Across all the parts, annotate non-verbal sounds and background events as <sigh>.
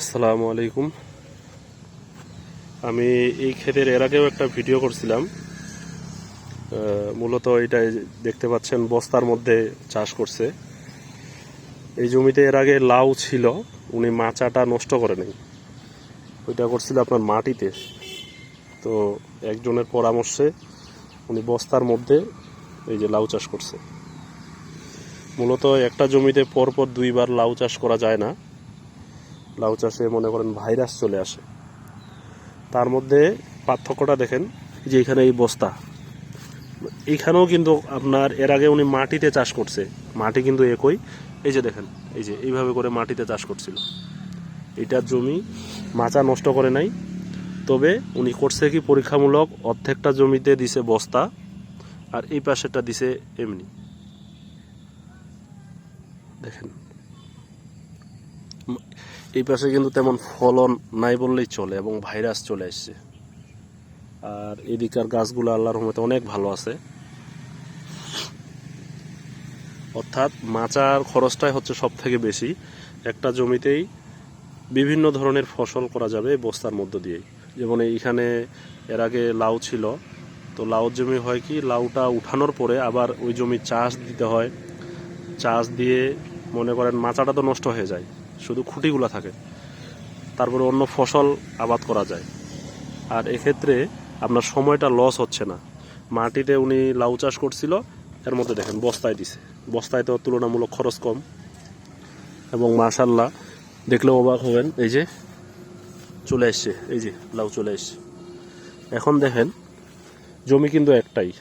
আসসালামু আলাইকুম। আমি এই ক্ষেতের এর আগেও একটা ভিডিও করছিলাম। মূলত এটা দেখতে পাচ্ছেন, বস্তার মধ্যে চাষ করছে। এই জমিতে এর আগে লাউ ছিল, উনি মাচাটা নষ্ট করে নেই ওইটা করছিল আপনার মাটিতে। তো একজনের পরামর্শে উনি বস্তার মধ্যে এই যে লাউ চাষ করছে। মূলত একটা জমিতে পরপর দুইবার লাউ চাষ করা যায় না। লাউ চাষে মনে করেন ভাইরাস চলে আসে। তার মধ্যে পার্থক্যটা দেখেন, যে এখানে এই বস্তা। এইখানেও কিন্তু আপনার, এর আগে উনি মাটিতে চাষ করছে। মাটি কিন্তু একই। এই যে দেখেন, এই যে এইভাবে করে মাটিতে চাষ করছিল। এইটার জমি মাচা নষ্ট করে নাই। তবে উনি করছে কি পরীক্ষামূলক, অর্ধেকটা জমিতে দিছে বস্তা, আর এই পাশেরটা দিছে এমনি। দেখেন এই পাশে কিন্তু তেমন ফলন নাই বললেই চলে এবং ভাইরাস চলে আসছে। আর এদিকার গাছগুলো আল্লাহর রহমতে অনেক ভালো আছে। অর্থাৎ মাচার খরচটাই হচ্ছে সব থেকে বেশি। একটা জমিতেই বিভিন্ন ধরনের ফসল করা যাবে বস্তার মধ্য দিয়েই। যেমন এইখানে এর আগে লাউ ছিল। তো লাউ জমি হয় কি, লাউটা উঠানোর পরে আবার ওই জমি চাষ দিতে হয়। চাষ দিয়ে মনে করেন মাচাটা তো নষ্ট হয়ে যায়। শুধু খুঁটিগুলো থাকে। তারপরে অন্য ফসল আবাদ করা যায়। আর এক্ষেত্রে আপনার সময়টা লস হচ্ছে না। মাটিতে উনি লাউ চাষ করছিল, এর মধ্যে দেখেন বস্তায় দিছে। বস্তায় তো তুলনামূলক খরচ কম। এবং মাশাল্লাহ দেখলেও অবাক হবেন, এই যে চলে এসছে, এই যে লাউ চলে এসছে। এখন দেখেন, জমি কিন্তু একটাই।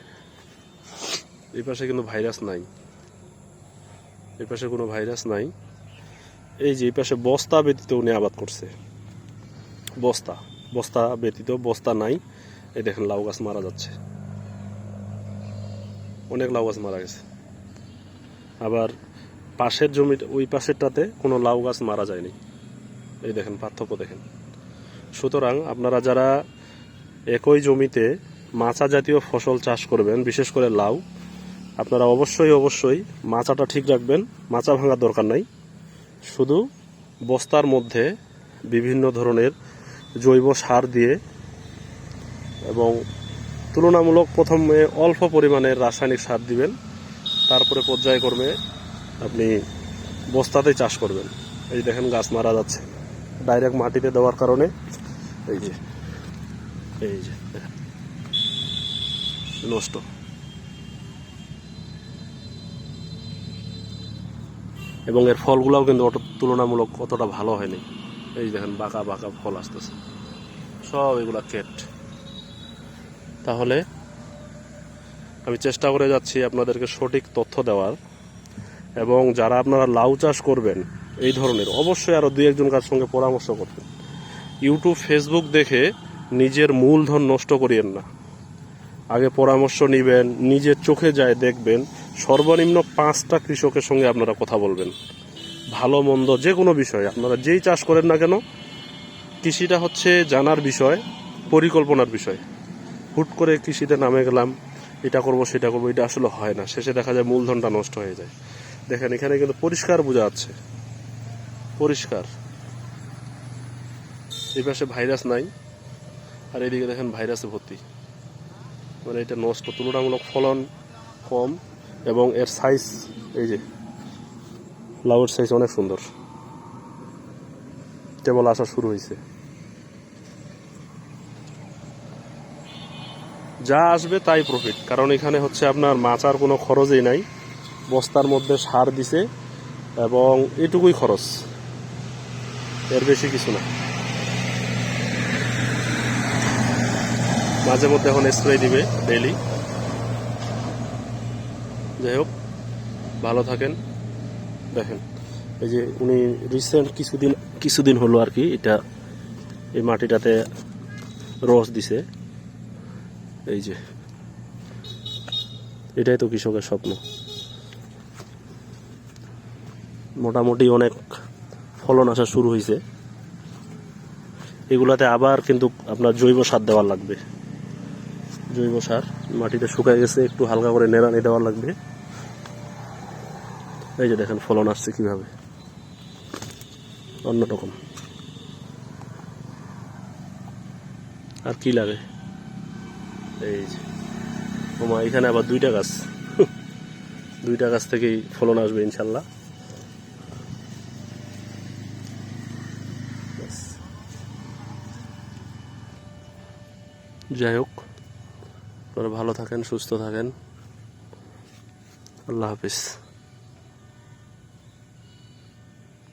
এই পাশে কিন্তু ভাইরাস নাই। এই পাশে কোনো ভাইরাস নাই। এই যে পাশে বস্তা ব্যতীত উনি আবাদ করছে। বস্তা বস্তা ব্যতীত, বস্তা নাই। এই দেখেন লাউ গাছ মারা যাচ্ছে। অনেক লাউ গাছ মারা গেছে। আবার পাশের জমি ওই পাশেরটাতে কোনো লাউ গাছ মারা যায়নি। এই দেখেন পার্থক্য দেখেন। সুতরাং আপনারা যারা একই জমিতে মাচা জাতীয় ফসল চাষ করবেন, বিশেষ করে লাউ, আপনারা অবশ্যই অবশ্যই মাচাটা ঠিক রাখবেন। মাচা ভাঙার দরকার নাই। শুধু বস্তার মধ্যে বিভিন্ন ধরনের জৈব সার দিয়ে এবং তুলনামূলক প্রথমে অল্প পরিমাণের রাসায়নিক সার দিবেন, তারপরে পর্যায়ক্রমে আপনি বস্তাতেই চাষ করবেন। এই দেখেন গাছ মারা যাচ্ছে। ডাইরেক্ট মাটিতে দেওয়ার কারণে এই যে এই যে নষ্ট। এবং এর ফলগুলোও কিন্তু অত তুলনামূলক অতটা ভালো হয়নি। এই দেখেন, বাঁকা বাঁকা ফল আসতেছে। সব এগুলা কেট তাহলে আমি চেষ্টা করে যাচ্ছি আপনাদেরকে সঠিক তথ্য দেওয়ার। এবং যারা আপনারা লাউ চাষ করবেন, এই ধরনের, অবশ্যই আরও দুই একজন কার সঙ্গে পরামর্শ করবেন। ইউটিউব, ফেসবুক দেখে নিজের মূলধন নষ্ট করিয়েন না। আগে পরামর্শ নেবেন, নিজের চোখে যায় দেখবেন সর্বনিম্ন পাঁচটা কৃষকের সঙ্গে আপনারা কথা বলবেন। ভালো, মন্দ, যে কোনো বিষয়, আপনারা যেই চাষ করেন না কেন, কৃষিটা হচ্ছে জানার বিষয়, পরিকল্পনার বিষয়। হুট করে কৃষিতে নামে গেলাম, এটা করব, সেটা করব, এটা আসলে হয় না। শেষে দেখা যায় মূলধনটা নষ্ট হয়ে যায়। দেখেন, এখানে কিন্তু পরিষ্কার বোঝা যাচ্ছে। পরিষ্কার। এই পাশে ভাইরাস নাই, আর এদিকে দেখেন ভাইরাসে ভর্তি। মানে এটা নষ্ট, তুলনামূলক ফলন কম। এবং এর সাইজ এই যে লাউয়ের সাইজ অনেক সুন্দর। কেবল আসা শুরু হয়েছে যা আসবে তাই প্রফিট কারণ এখানে হচ্ছে আপনার মাচার কোনো খরচই নাই। বস্তার মধ্যে সার দিছে এবং এটুকুই খরচ। এর বেশি কিছু না। মাঝে মধ্যে এখন স্প্রে দিবে ডেইলি যাই হোক, ভালো থাকেন। দেখেন, এই যে উনি রিসেন্ট কিছুদিন কিছুদিন হলো আর কি এটা, এই মাটিটাতে রস দিছে। এই যে, এটাই তো কৃষকের স্বপ্ন। মোটামুটি অনেক ফলন আসা শুরু হয়েছে এগুলাতে আবার কিন্তু আপনার জৈব সার দেওয়ার লাগবে। জৈব সার মাটিতে শুকায় গেছে, একটু হালকা করে নেড়ানি দেওয়ার লাগবে। এই যে দেখেন ফলন আসছে কীভাবে? অন্যরকম আর কি লাগে? এই যে। ওমা, এখানে আবার দুইটা গাছ। <laughs> দুইটা গাছ থেকেই ফলন আসবে ইনশাল্লাহ। যাই হোক, আপনারা ভালো থাকেন, সুস্থ থাকেন। আল্লাহ হাফিজ।